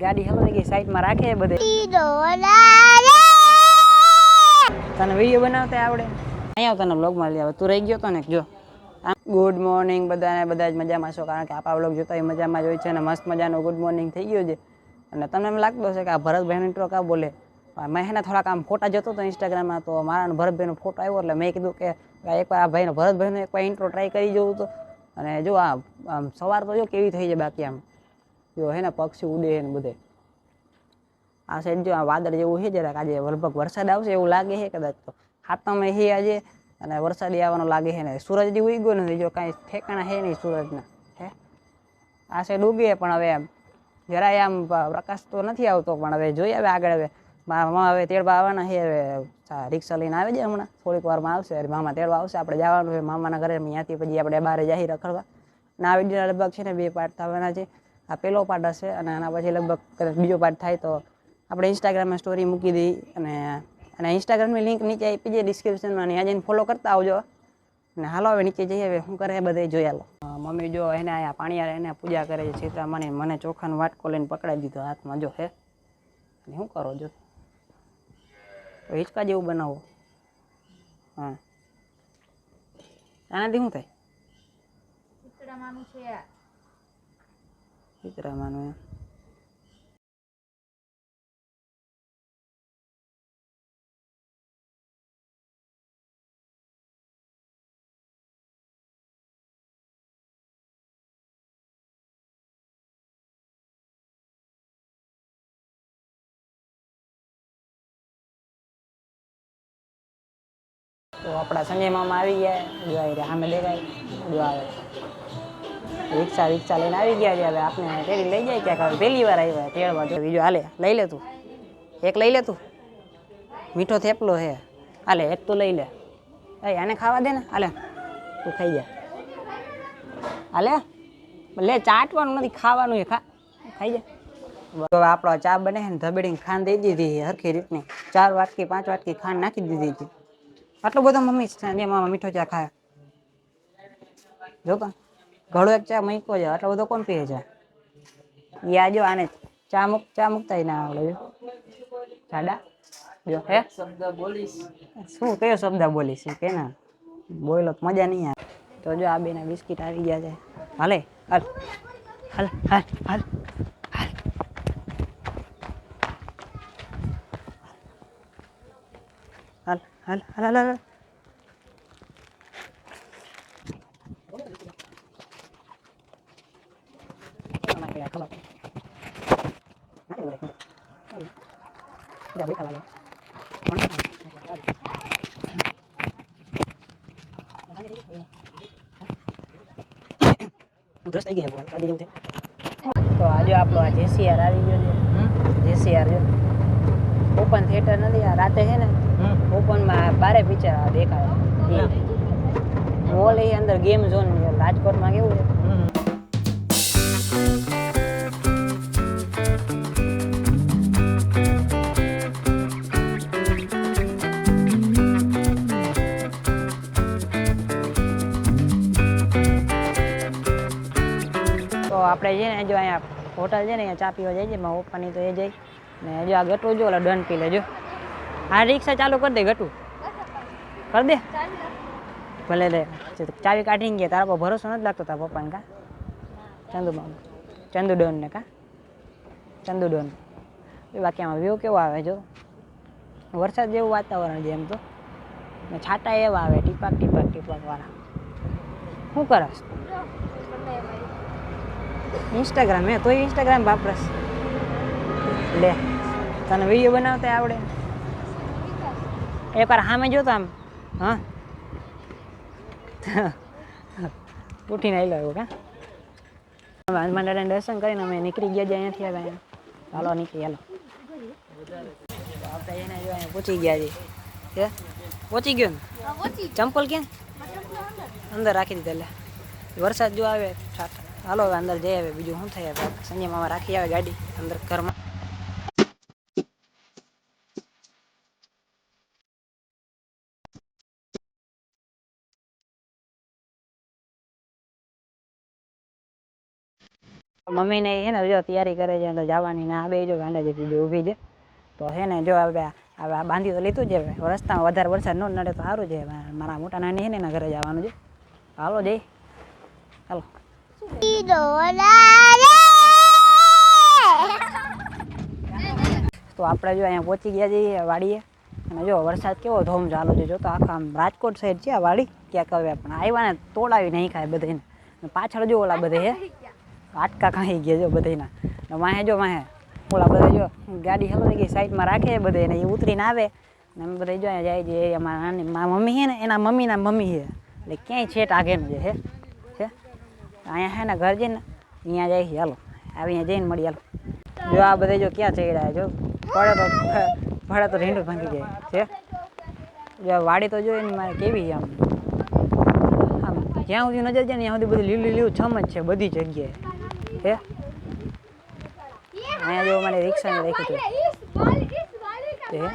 ગાડી હલવાઈ ગઈ સાઈડમાં રાખે બધે. તને વીડિયો બનાવતા આવડે? અહીંયા તને બ્લોગમાં લઈ આવે. તું રહી ગયો તો ને? જો. ગુડ મોર્નિંગ બધાને બધા જ મજામાં છો? કારણ કે આપણા બ્લોગ જોતા હોય મજામાં જ હોય છે અને મસ્ત મજાનો ગુડ મોર્નિંગ થઈ ગયો છે. અને તમને એમ લાગતો હશે કે આ ભરતભાઈનો ઇન્ટ્રો કા બોલે? મેં એના થોડાક આમ ફોટા જોતો હતો ઇન્સ્ટાગ્રામમાં તો મારા ભરતભાઈનો ફોટો આવ્યો એટલે મેં કીધું કે એકવાર આ ભાઈનો ભરતભાઈનો એકવાર ઇન્ટ્રો ટ્રાય કરી જોવું તો. અને જો આ આમ સવાર તો જો કેવી થઈ જાય બાકી આમ. જો હે ને, પક્ષી ઉડે હે ને બધે. આ સાઈડ જો આ વાદળ જેવું છે જરાક, આજે લગભગ વરસાદ આવશે એવું લાગે છે કદાચ તો. હાથમાં હે આજે, અને વરસાદી આવવાનો લાગે છે ને. સૂરજ જે ઉગી નથી જો કાંઈ ઠેકાણા છે નહીં સૂરજના, હે. આ સાઈડ ઉગે પણ હવે આમ જરાય આમ પ્રકાશ તો નથી આવતો, પણ હવે જોઈએ હવે આગળ હવે. મામા હવે તેડવા આવવાના છે હવે રિક્ષા લઈને આવે છે હમણાં. થોડીક વારમાં આવશે, અરે મામા તેડવા આવશે, આપણે જવાનું છે. મામાના ઘરે ત્યાંથી પછી આપણે બહાર જાહી રખડવા. ના આવી લગભગ છે ને, બે પાર્ટ થવાના છે. આ પહેલો પાર્ટ હશે અને આના પછી લગભગ કદાચ બીજો પાર્ટ થાય તો આપણે ઇન્સ્ટાગ્રામમાં સ્ટોરી મૂકી દઈ અને અને ઇન્સ્ટાગ્રામની લિંક નીચે આપી છે ડિસ્ક્રિપ્શનમાં ત્યાં જઈને ફોલો કરતા આવજો. અને હાલો હવે નીચે જઈએ, હવે શું કરે બધે જોઈ હાલો મમ્મી જો એને અહીંયા પાણી એને પૂજા કરે છે સીતામાની મને ચોખાનો વાટકો લઈને પકડાઈ દીધો હાથમાં, જો હે. અને શું કરો જો? તો હિંચકા જેવું બનાવો. હા. આનાથી શું થાય? Hijra Manuel. તો આપણા સંજય મામા આવી ગયા દિવાળી સામે દેખાય દિવાળી રિક્ષા રિક્ષા લઈને આવી ગયા છે. હવે આપણે તેડી લઈ જાય ક્યાંક. હવે પહેલી વાર આવ્યા તેડવા જો બીજો હાલે, લઈ લે તું. એક લઈ લે તું. મીઠો થેપલો હે હાલે, એક તો લઈ લે. એ, આને ખાવા દે ને. હાલે, તું ખાઈ જા. હાલે, લે, ચાટવાનું નથી, ખાવાનું છે ખા, ખાઈ જા. હવે આપણો ચા બને છે ને, ધબેડીને ખાંડ દઈ દીધી હરખી રીતની. ચાર વાટકી, પાંચ વાટકી ખાંડ નાખી દીધી હતી આટલો બધો મમ્મી મામા મીઠો ચા ખાય. જો તો. ઘડો એક ચા મૂક્યો છે, આટલો બધો કોણ પીએ છે? એ આજો આને ચા મૂક, ચા મૂકતા ના આવડે, જો. જો, હે? શબ્દ બોલીશ શું કયો શબ્દ બોલીશ કે ના? બોલો મજા નહીં આવે. તો જો આ બેના બિસ્કિટ આવી ગયા છે. હાલે. હાલ હાલ હાલ હાલ. હાલ હાલ હાલ હાલ હાલ. હાલ તો આજે આપણો આ જેસીઆર આવી ગયો છે જેસીઆર જો ઓપન થિયેટર નથી આ રાતે છે ને ઓપનમાં બારે પિક્ચર દેખાય. મોલ એ અંદર ગેમ ઝોન રાજકોટમાં આપણે છે ને, જો અહીંયા હોટલ છે ને, અહીંયા ચા પીવા જઈએ મારા પપ્પાની તો એ જઈ ને જો આ ગટું જો, ઓલા ડન પી લેજો હા, રિક્ષા ચાલુ કરી દે ગટુ. કરી દે. ભલે લે. ચાવી કાઢીને ગયા, તારા પર ભરોસો નથી લાગતો તારા પપ્પાને કા? ચંદુ મામા. ચંદુ ડોન ને કા? ચંદુ ડોન. એ બાકી આમાં વ્યૂ કેવો આવે, જો? વરસાદ જેવું વાતાવરણ છે એમ તો. ને છાટા એવા આવે, ટીપાક ટીપાક ટીપાક વાળા. શું કરસ ઇન્સ્ટાગ્રામ હે તોય ઇન્સ્ટાગ્રામ વાપરસ. લે તને વીડિયો બનાવતા આવડે. એકવાર સામે જોતો આમ હા. ઉઠીને આવી એવું કા? હનુમાન દાદાને દર્શન કરીને અમે નીકળી ગયા જ્યાં અહીંયાથી આવ્યા અહીંયા ચાલો નીકળી હાલો. તો એને જો અહીંયા પહોંચી ગયા છે કે પહોંચી ગયો ને? ચંપલ ક્યાં? અંદર રાખી દીધા એટલે વરસાદ જો આવે છાટ હાલો હવે અંદર જઈ આવે. બીજું શું થાય? હવે સંજય મામા રાખી આવે ગાડી અંદર ઘરમાં. મમ્મીને છે ને જો તૈયારી કરે છે, તો જવાની ને આ બે જો ગાંડા જેટલી બે ઊભી છે. તો છે ને જો હવે હવે આ બાંધી તો લીધું હવે. રસ્તામાં વધારે વરસાદ ન નડે તો સારું છે. મારા મોટા નાની છે ને એના ઘરે જવાનું છે. હાલો જઈ. હાલો. તો આપણે જો અહીંયા પહોંચી ગયા છીએ વાડીએ. અને જો વરસાદ કેવો ધોમ ચાલુ છે. જો તો આખા આમ રાજકોટ સાઈડ છે આ વાડી. ક્યાંક હવે પણ આવ્યા ને તોડાવી નહીં ખાય બધાને પાછળ જો ઓલા બધે આટકા ખાઈ ગયા જો બધાના ને વાહે જો વાહે. ઓલા બધા જો ગાડી હલો ગઈ સાઈડમાં રાખે બધે ને એ ઉતરીને આવે. ને અમે બધા જો અહીંયા જાય છે. અમારા નાની મમ્મી છે ને, એના મમ્મીના મમ્મી છે એટલે ક્યાંય છેટ આગેનું છે હે. અહીંયા છે ને ઘર જઈને અહીંયા છે હાલો આવી અહીંયા જઈને મળી હાલો જો આ બધે જો ક્યાં ચડ્યા જો પડે તો પડે તો રીંડું ભાંગી જાય છે જો વાડી તો જોઈએ ને મારે કેવી છે આમ આમ જ્યાં સુધી નજર જાય ને ત્યાં સુધી બધું લીલું લીલું છમ જ છે બધી જગ્યાએ હે અહીંયા જો મને રિક્ષાને રાખી છે હે